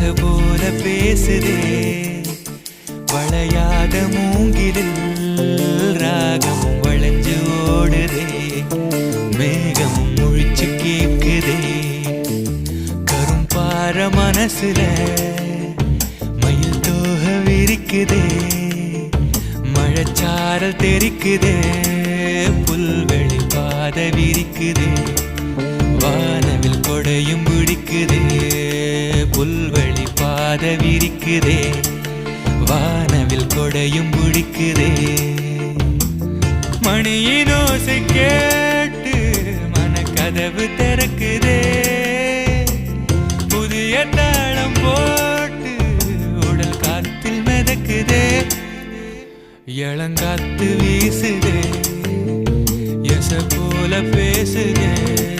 போல பேசுதே. வளையாத மூங்கிலில் ராகமும் வளைஞ்சு ஓடுதே. மேகமும் முழிச்சு கேக்குதே கரும்பார மனசுல மயில் தோக விரிக்குதே. மழைச்சாரல் தெரிக்குதே. புல்வெளி பாத விரிக்குதே. வானவில் கொடையும் பாத வானவில் கொடையும் பிடிக்குதே மணியின் ஓசை கேட்டு மனக்கதவு திறக்குதே. புதிய தாளம் போட்டு உடல் காத்தில் மிதக்குதே. இளங்காத்து வீசுதே. எச போல பேசுதே.